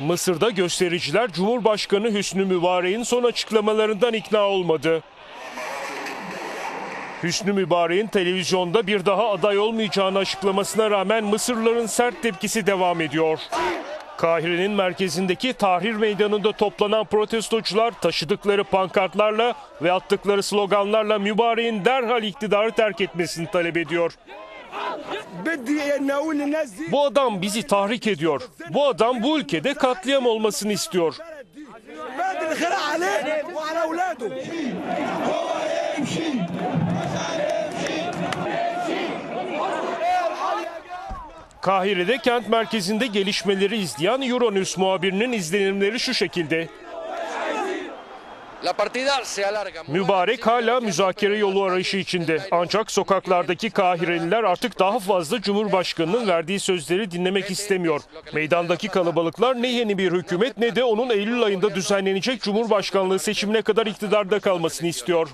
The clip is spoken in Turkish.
Mısır'da göstericiler Cumhurbaşkanı Hüsnü Mübarek'in son açıklamalarından ikna olmadı. Hüsnü Mübarek'in televizyonda bir daha aday olmayacağını açıklamasına rağmen Mısırlıların sert tepkisi devam ediyor. Kahire'nin merkezindeki Tahrir Meydanı'nda toplanan protestocular taşıdıkları pankartlarla ve attıkları sloganlarla Mübarek'in derhal iktidarı terk etmesini talep ediyor. Bu adam bizi tahrik ediyor. Bu adam bu ülkede katliam olmasını istiyor. Kahire'de kent merkezinde gelişmeleri izleyen Euronews muhabirinin izlenimleri şu şekilde. Mübarek hala müzakere yolu arayışı içinde. Ancak sokaklardaki Kahireliler artık daha fazla Cumhurbaşkanı'nın verdiği sözleri dinlemek istemiyor. Meydandaki kalabalıklar ne yeni bir hükümet ne de onun Eylül ayında düzenlenecek Cumhurbaşkanlığı seçimine kadar iktidarda kalmasını istiyor.